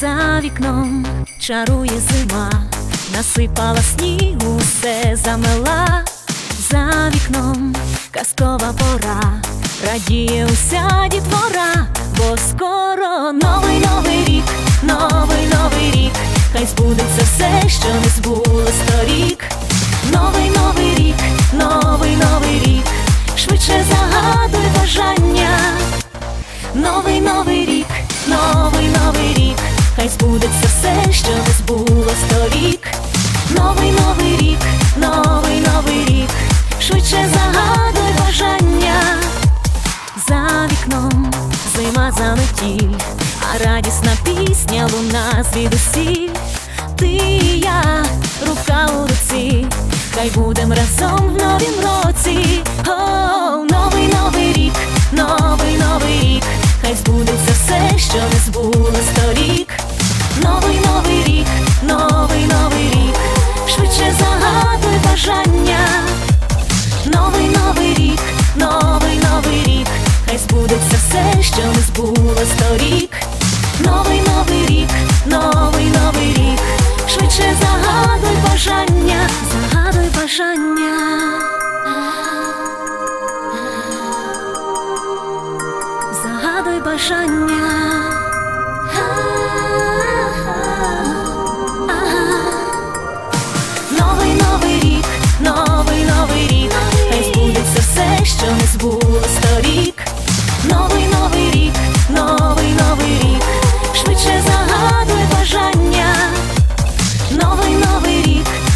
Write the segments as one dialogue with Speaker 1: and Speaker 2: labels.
Speaker 1: вікном чарує зима, насипала снігу, все замела, за вікном казкова пора, радіє уся дітвора, бо скоро новий новий рік, новий новий рік, хай збудеться все, що не збулось торік. Збудеться все, що не збулось торік. Новий новий рік, новий новий рік, швидше загадуй бажання. За вікном зима заметіль, а радісна пісня луна звідусіль. Ти і я, рука у руці, хай будем разом в новім році. О, новий новий новий новий рік, швидше загадуй бажання. Новий новий рік, новий новий рік, хай збудеться все, що не збулось торік. Новий новий рік, новий новий рік, швидше загадуй бажання, загадуй бажання. Загадуй бажання.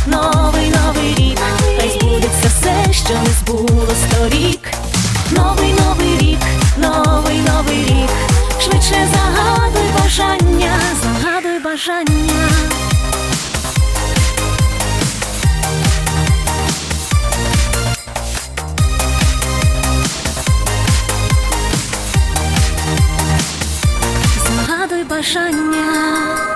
Speaker 1: Новий новий рік, хай збудеться все, що не збулось торік. Новий новий рік, новий новий рік, швидше загадуй бажання, загадуй бажання. Загадуй бажання.